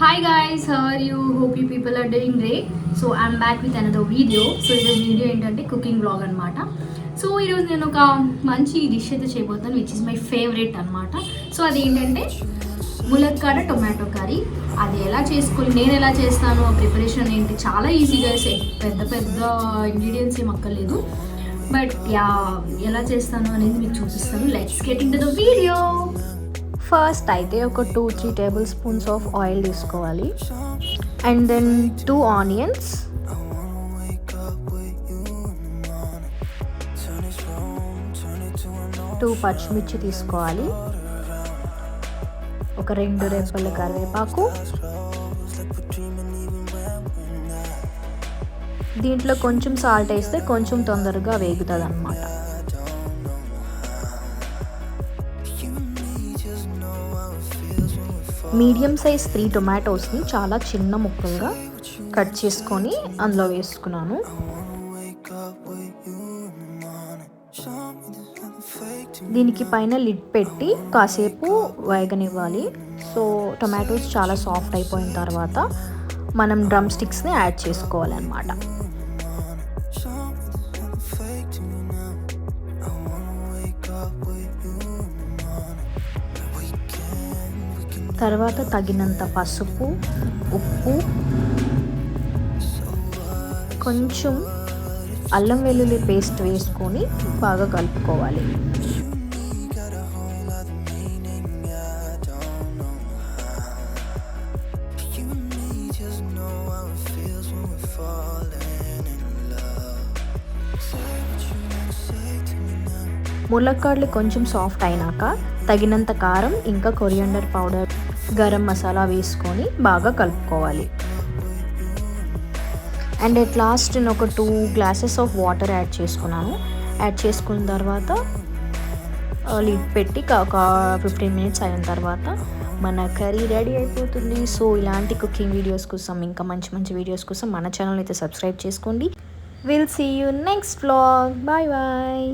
Hi guys how are you hope you people are doing great so I'm back with another video so ఈరోజు video ఏంటంటే cooking blog అనమాట so ఈరోజు నేను ఒక మంచి dish అయితే చేయబోతాను విచ్ ఇస్ మై ఫేవరెట్ అనమాట సో అది ఏంటంటే ములక్కాడ టొమాటో కర్రీ. అది ఎలా చేసుకోవాలి నేను ఎలా చేస్తాను ఆ ప్రిపరేషన్ ఏంటి? చాలా ఈజీగా పెద్ద పెద్ద ఇంగ్రీడియంట్స్ ఏం అక్కర్లేదు. బట్ యా ఎలా చేస్తాను అనేది మీకు చూపిస్తాను. Let's get in the video first అయితే ఒక two three tablespoons of oil తీసుకోవాలి. And then two onions. Two పచ్చిమిర్చి తీసుకోవాలి. ఒక రెండు రెబ్బల కరివేపాకు. దీంట్లో కొంచెం సాల్ట్ వేస్తే కొంచెం తొందరగా వేగుతుంది అనమాట మీడియం సైజ్ త్రీ టొమాటోస్ని చాలా చిన్న ముక్కలుగా కట్ చేసుకొని అందులో వేసుకున్నాను. దీనికి పైన లిడ్ పెట్టి కాసేపు వేగనివ్వాలి. సో టొమాటోస్ చాలా సాఫ్ట్ అయిపోయిన తర్వాత మనం డ్రమ్ స్టిక్స్ని యాడ్ చేసుకోవాలన్నమాట. తర్వాత తగినంత పసుపు ఉప్పు కొంచెం అల్లం వెల్లుల్లి పేస్ట్ వేసుకొని బాగా కలుపుకోవాలి. ములక్కాడలు కొంచెం సాఫ్ట్ అయినాక తగినంత కారం ఇంకా కొరియండర్ పౌడర్ గరం మసాలా వేసుకొని బాగా కలుపుకోవాలి. అండ్ ఎట్ లాస్ట్ నేను ఒక two glasses of water add చేసుకున్నాను. యాడ్ చేసుకున్న తర్వాత లిడ్ పెట్టి ఒక ఫిఫ్టీన్ మినిట్స్ అయిన తర్వాత మన కర్రీ రెడీ అయిపోతుంది. సో ఇలాంటి కుకింగ్ వీడియోస్ కోసం ఇంకా మంచి మంచి వీడియోస్ కోసం మన ఛానల్ అయితే సబ్స్క్రైబ్ చేసుకోండి. Will see you next vlog bye bye.